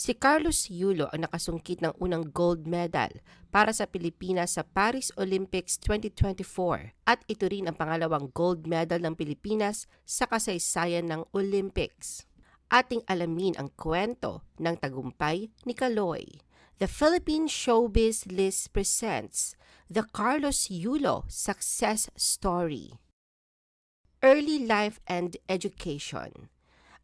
Si Carlos Yulo ang nakasungkit ng unang gold medal para sa Pilipinas sa Paris Olympics 2024 at ito rin ang pangalawang gold medal ng Pilipinas sa kasaysayan ng Olympics. Ating alamin ang kwento ng tagumpay ni Kaloy. The Philippine Showbiz List presents the Carlos Yulo Success Story. Early Life and Education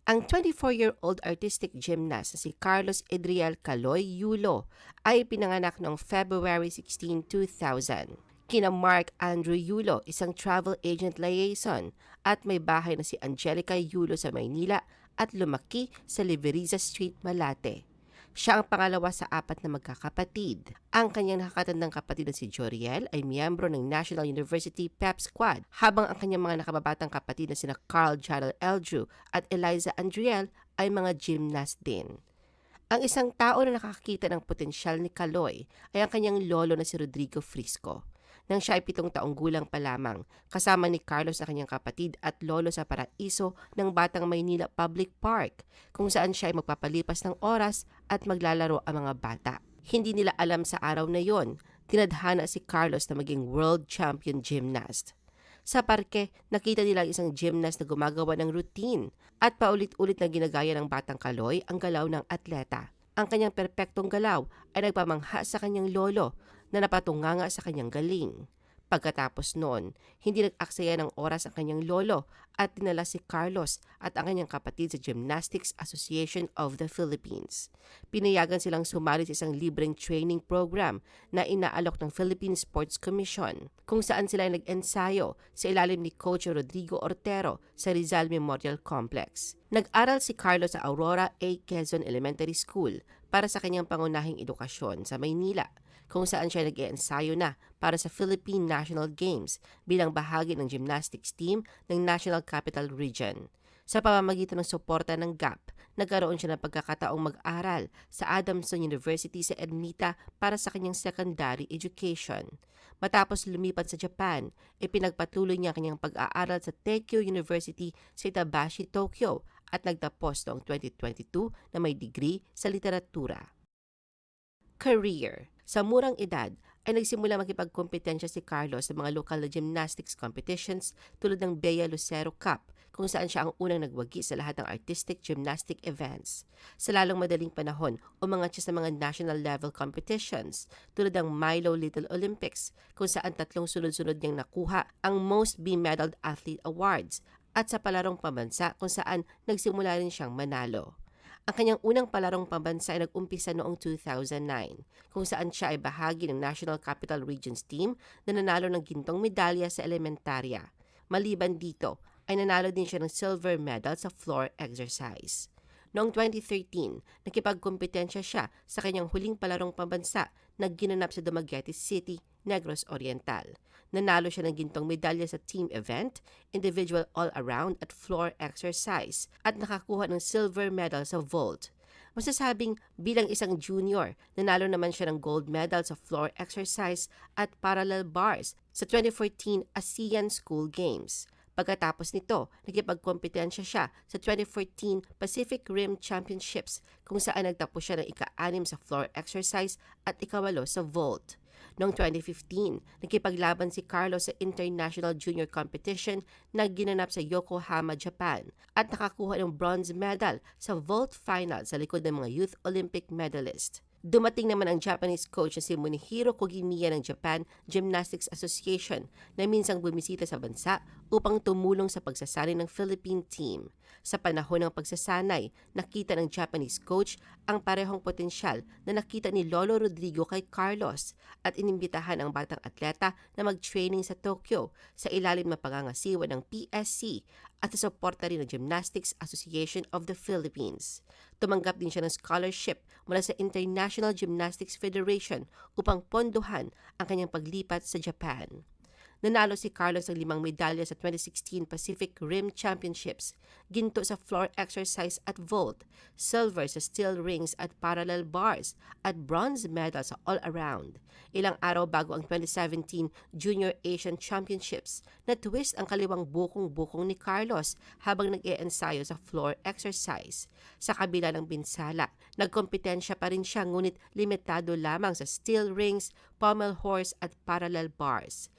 ang 24-year-old artistic gymnast na si Carlos Edriel Caloy Yulo ay pinanganak noong February 16, 2000. Kina Mark Andrew Yulo, isang travel agent liaison at may bahay na si Angelica Yulo sa Maynila at lumaki sa Liveriza Street, Malate. Siya ang pangalawa sa apat na magkakapatid. Ang kanyang nakakatandang kapatid na si Joriel ay miyembro ng National University PEP Squad, habang ang kanyang mga nakababatang kapatid na sina Carl Jarrell Eldrew at Eliza Andriel ay mga gymnast din. Ang isang tao na nakakita ng potensyal ni Kaloy ay ang kanyang lolo na si Rodrigo Frisco nang siya ay pitong taong gulang pa lamang, kasama ni Carlos na kanyang kapatid at lolo sa paraiso ng Batang Maynila Public Park, kung saan siya ay magpapalipas ng oras at maglalaro ang mga bata. Hindi nila alam sa araw na yon, tinadhana si Carlos na maging world champion gymnast. Sa parke, nakita nila isang gymnast na gumagawa ng routine at paulit-ulit na ginagaya ng batang kaloy ang galaw ng atleta. Ang kanyang perpektong galaw ay nagpamangha sa kanyang lolo na napatunganga sa kanyang galing. Pagkatapos noon, hindi nag-aksaya ng oras ang kanyang lolo at dinala si Carlos at ang kanyang kapatid sa Gymnastics Association of the Philippines. Pinayagan silang sumali sa isang libreng training program na inaalok ng Philippine Sports Commission, kung saan sila nag-ensayo sa ilalim ni Coach Rodrigo Ortero sa Rizal Memorial Complex. Nag-aral si Carlos sa Aurora A. Quezon Elementary School para sa kanyang pangunahing edukasyon sa Maynila kung saan siya nag-iensayo na para sa Philippine National Games bilang bahagi ng gymnastics team ng National Capital Region. Sa pamamagitan ng suporta ng GAP, nagkaroon siya ng pagkakataong mag-aral sa Adamson University sa Ermita para sa kanyang secondary education. Matapos lumipat sa Japan, ipinagpatuloy niya kanyang pag-aaral sa Teikyo University sa Itabashi, Tokyo at nagtapos noong 2022 na may degree sa literatura. Career Sa murang edad, ay nagsimula makipagkompetensya si Carlos sa mga local na gymnastics competitions tulad ng Bea Lucero Cup, kung saan siya ang unang nagwagi sa lahat ng artistic gymnastic events. Sa lalong madaling panahon, umangat siya sa mga national level competitions tulad ng Milo Little Olympics, kung saan tatlong sunod-sunod niyang nakuha ang Most Be-Medaled Athlete Awards at sa palarong pambansa kung saan nagsimula rin siyang manalo. Ang kanyang unang palarong pambansa ay nag-umpisa noong 2009, kung saan siya ay bahagi ng National Capital Regions team na nanalo ng gintong medalya sa elementarya. Maliban dito, ay nanalo din siya ng silver medal sa floor exercise. Noong 2013, nakipagkompetensya siya sa kanyang huling palarong pambansa na ginanap sa Dumaguete City, Negros Oriental. Nanalo siya ng gintong medalya sa team event, individual all-around at floor exercise at nakakuha ng silver medal sa vault. Masasabing bilang isang junior, nanalo naman siya ng gold medal sa floor exercise at parallel bars sa 2014 ASEAN School Games. Pagkatapos nito, nagkipagkompetensya siya sa 2014 Pacific Rim Championships kung saan nagtapos siya ng ika-anim sa floor exercise at ikawalo sa vault. Noong 2015, nakipaglaban si Carlos sa International Junior Competition na ginanap sa Yokohama, Japan at nakakuha ng bronze medal sa vault final sa likod ng mga Youth Olympic medalist. Dumating naman ang Japanese coach na si Munihiro Kogimiya ng Japan Gymnastics Association na minsang bumisita sa bansa upang tumulong sa pagsasanay ng Philippine team. Sa panahon ng pagsasanay, nakita ng Japanese coach ang parehong potensyal na nakita ni Lolo Rodrigo kay Carlos at inimbitahan ang batang atleta na mag-training sa Tokyo sa ilalim ng pangangasiwa ng PSC at sa suporta rin ng Gymnastics Association of the Philippines. Tumanggap din siya ng scholarship mula sa International Gymnastics Federation upang pondohan ang kanyang paglipat sa Japan. Nanalo si Carlos ng limang medalya sa 2016 Pacific Rim Championships, ginto sa floor exercise at vault, silver sa steel rings at parallel bars, at bronze medal sa all-around. Ilang araw bago ang 2017 Junior Asian Championships, na-twist ang kaliwang bukong-bukong ni Carlos habang nag-e-ensayo sa floor exercise. Sa kabila ng binsala, nagkompetensya pa rin siya ngunit limitado lamang sa steel rings, pommel horse at parallel bars.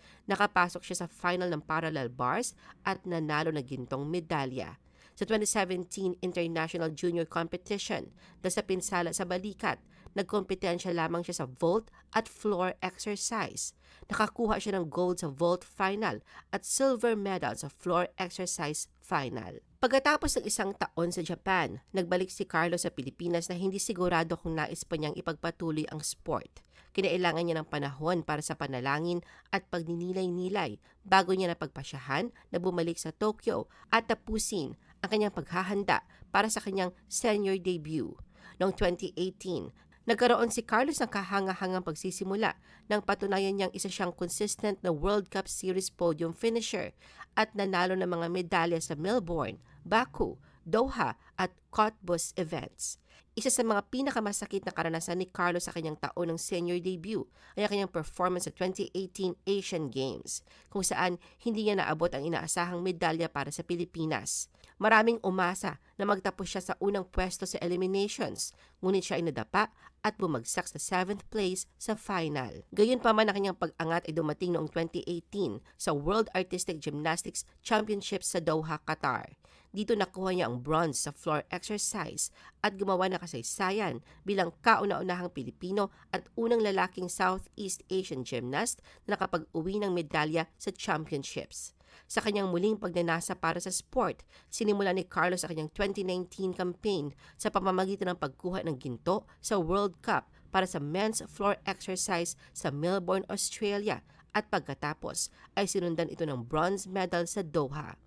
Nakapasok siya sa final ng parallel bars at nanalo ng gintong medalya. Sa 2017 International Junior Competition, dahil sa pinsala sa balikat, nagkompetensya lamang siya sa vault at floor exercise. Nakakuha siya ng gold sa vault final at silver medal sa floor exercise final. Pagkatapos ng isang taon sa Japan, nagbalik si Carlos sa Pilipinas na hindi sigurado kung nais pa niyang ipagpatuloy ang sport. Kinailangan niya ng panahon para sa panalangin at pagninilay-nilay bago niya napagpasyahan na bumalik sa Tokyo at tapusin ang kanyang paghahanda para sa kanyang senior debut. Noong 2018, nagkaroon si Carlos ng kahangahangang pagsisimula nang patunayan niyang isa siyang consistent na World Cup Series podium finisher at nanalo ng mga medalya sa Melbourne, Baku, Doha at Cottbus events. Isa sa mga pinakamasakit na karanasan ni Carlos sa kanyang taon ng senior debut ay ang kanyang performance sa 2018 Asian Games, kung saan hindi niya naabot ang inaasahang medalya para sa Pilipinas. Maraming umasa na magtapos siya sa unang pwesto sa eliminations, ngunit siya ay nadapa at bumagsak sa 7th place sa final. Gayunpaman ang kanyang pag-angat ay dumating noong 2018 sa World Artistic Gymnastics Championships sa Doha, Qatar. Dito nakuha niya ang bronze sa floor exercise at gumawa ng kasaysayan bilang kauna-unahang Pilipino at unang lalaking Southeast Asian gymnast na nakapag-uwi ng medalya sa championships. Sa kanyang muling pagnanasa para sa sport, sinimula ni Carlos ang kanyang 2019 campaign sa pamamagitan ng pagkuha ng ginto sa World Cup para sa men's floor exercise sa Melbourne, Australia at pagkatapos ay sinundan ito ng bronze medal sa Doha.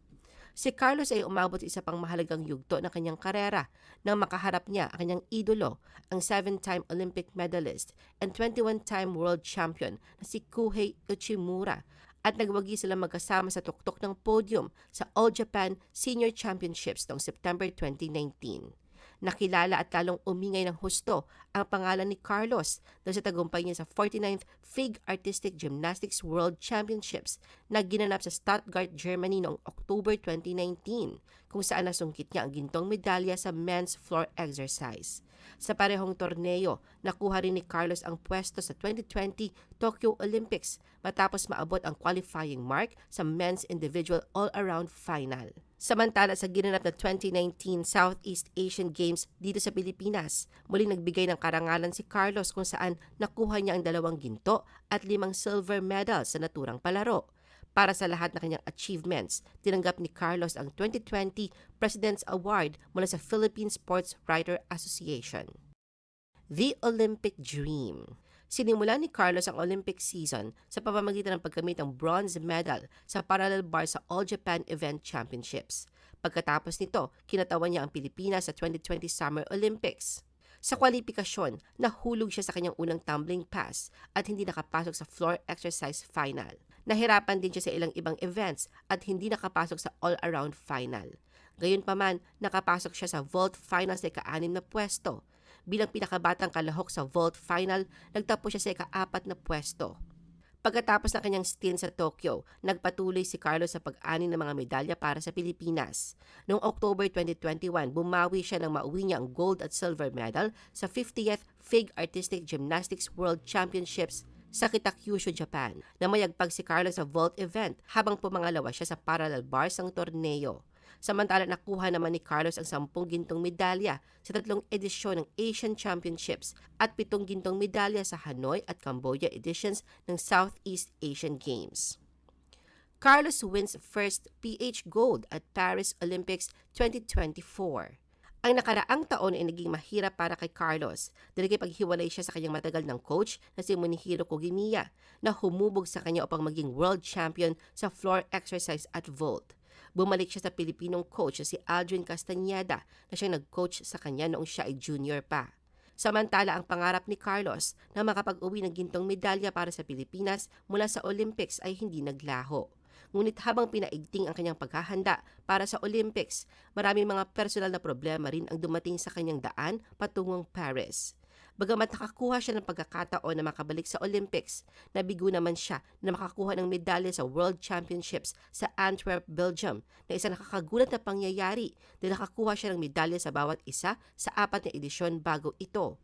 Si Carlos ay umabot sa isa pang mahalagang yugto ng kanyang karera nang makaharap niya ang kanyang idolo, ang 7-time Olympic medalist and 21-time world champion na si Kuhei Uchimura at nagwagi sila magkasama sa tuktok ng podium sa All Japan Senior Championships noong September 2019. Nakilala at lalong umingay ng husto ang pangalan ni Carlos dahil sa tagumpay niya sa 49th FIG Artistic Gymnastics World Championships na ginanap sa Stuttgart, Germany noong October 2019 kung saan nasungkit niya ang gintong medalya sa men's floor exercise. Sa parehong torneo, nakuha rin ni Carlos ang pwesto sa 2020 Tokyo Olympics matapos maabot ang qualifying mark sa men's individual all-around final. Samantala sa ginanap na 2019 Southeast Asian Games dito sa Pilipinas, muling nagbigay ng karangalan si Carlos kung saan nakuha niya ang dalawang ginto at limang silver medal sa naturang palaro. Para sa lahat ng kanyang achievements, tinanggap ni Carlos ang 2020 President's Award mula sa Philippine Sports Writer Association. The Olympic Dream Sinimula ni Carlos ang Olympic season sa pamamagitan ng pagkamit ng bronze medal sa parallel bar sa All Japan Event Championships. Pagkatapos nito, kinatawan niya ang Pilipinas sa 2020 Summer Olympics. Sa kwalifikasyon, nahulog siya sa kanyang unang tumbling pass at hindi nakapasok sa floor exercise final. Nahirapan din siya sa ilang ibang events at hindi nakapasok sa all-around final. Gayunpaman, nakapasok siya sa vault final sa ika-anim na pwesto bilang pinakabatang kalahok sa vault final, nagtapos siya sa ika-apat na pwesto. Pagkatapos ng kanyang stint sa Tokyo, nagpatuloy si Carlos sa pag-ani ng mga medalya para sa Pilipinas. Noong October 2021, bumawi siya ng mauwi niya ang gold at silver medal sa 50th FIG Artistic Gymnastics World Championships sa Kitakyushu, Japan. Namayagpag si Carlos sa vault event habang pumangalawa siya sa parallel bars ng torneo. Samantala nakuha naman ni Carlos ang 10 gintong medalya sa tatlong edisyon ng Asian Championships at pitong gintong medalya sa Hanoi at Cambodia editions ng Southeast Asian Games. Carlos wins first PH Gold at Paris Olympics 2024. Ang nakaraang taon ay naging mahirap para kay Carlos dahil kay paghiwalay siya sa kanyang matagal ng coach na si Munihiro Kogimiya na humubog sa kanya upang maging world champion sa floor exercise at vault. Bumalik siya sa Pilipinong coach na si Aldrin Castañeda na siyang nag-coach sa kanya noong siya ay junior pa. Samantala ang pangarap ni Carlos na makapag-uwi ng gintong medalya para sa Pilipinas mula sa Olympics ay hindi naglaho. Ngunit habang pinaigting ang kanyang paghahanda para sa Olympics, maraming mga personal na problema rin ang dumating sa kanyang daan patungong Paris. Bagamat nakakuha siya ng pagkakataon na makabalik sa Olympics, nabigo naman siya na makakuha ng medalya sa World Championships sa Antwerp, Belgium na isang nakakagulat na pangyayari dahil nakakuha siya ng medalya sa bawat isa sa apat na edisyon bago ito.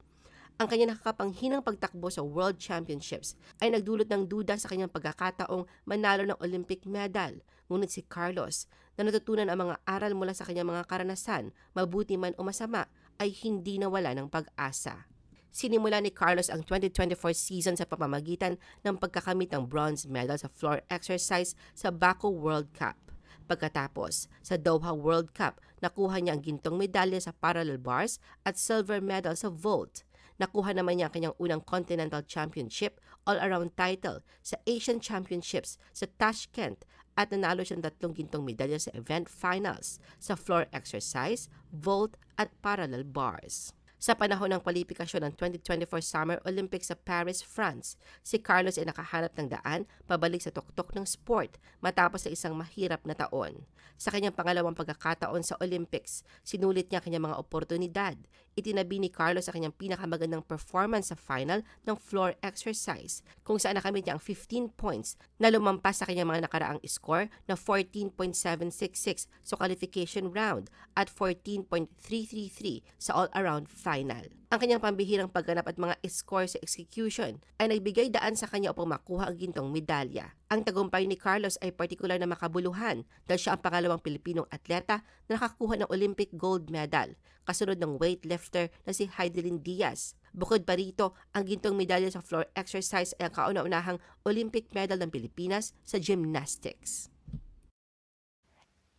Ang kanyang nakakapanghinang pagtakbo sa World Championships ay nagdulot ng duda sa kanyang pagkakataong manalo ng Olympic medal. Ngunit si Carlos, na natutunan ang mga aral mula sa kanyang mga karanasan, mabuti man o masama, ay hindi nawala ng pag-asa. Sinimula ni Carlos ang 2024 season sa pamamagitan ng pagkakamit ng bronze medal sa floor exercise sa Baku World Cup. Pagkatapos, sa Doha World Cup, nakuha niya ang gintong medalya sa parallel bars at silver medal sa vault. Nakuha naman niya ang kanyang unang Continental Championship all-around title sa Asian Championships sa Tashkent at nanalo siya ng tatlong gintong medalya sa event finals sa floor exercise, vault at parallel bars. Sa panahon ng kwalifikasyon ng 2024 Summer Olympics sa Paris, France, si Carlos ay nakahanap ng daan pabalik sa tuktok ng sport matapos sa isang mahirap na taon. Sa kanyang pangalawang pagkakataon sa Olympics, sinulit niya ang kanyang mga oportunidad. Itinabi ni Carlos ang kanyang pinakamagandang performance sa final ng floor exercise, kung saan nakamit niya ang 15 points na lumampas sa kanyang mga nakaraang score na 14.766 sa qualification round at 14.333 sa all-around final. Ang kanyang pambihirang pagganap at mga score sa execution ay nagbigay daan sa kanya upang makuha ang gintong medalya. Ang tagumpay ni Carlos ay partikular na makabuluhan dahil siya ang pangalawang Pilipinong atleta na nakakuha ng Olympic gold medal, kasunod ng weightlifter na si Heidelin Diaz. Bukod pa rito, ang gintong medalya sa floor exercise ay ang kauna-unahang Olympic medal ng Pilipinas sa gymnastics.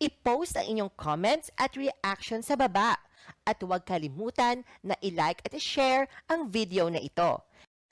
I-post ang inyong comments at reaction sa baba. At huwag kalimutan na i-like at i-share ang video na ito.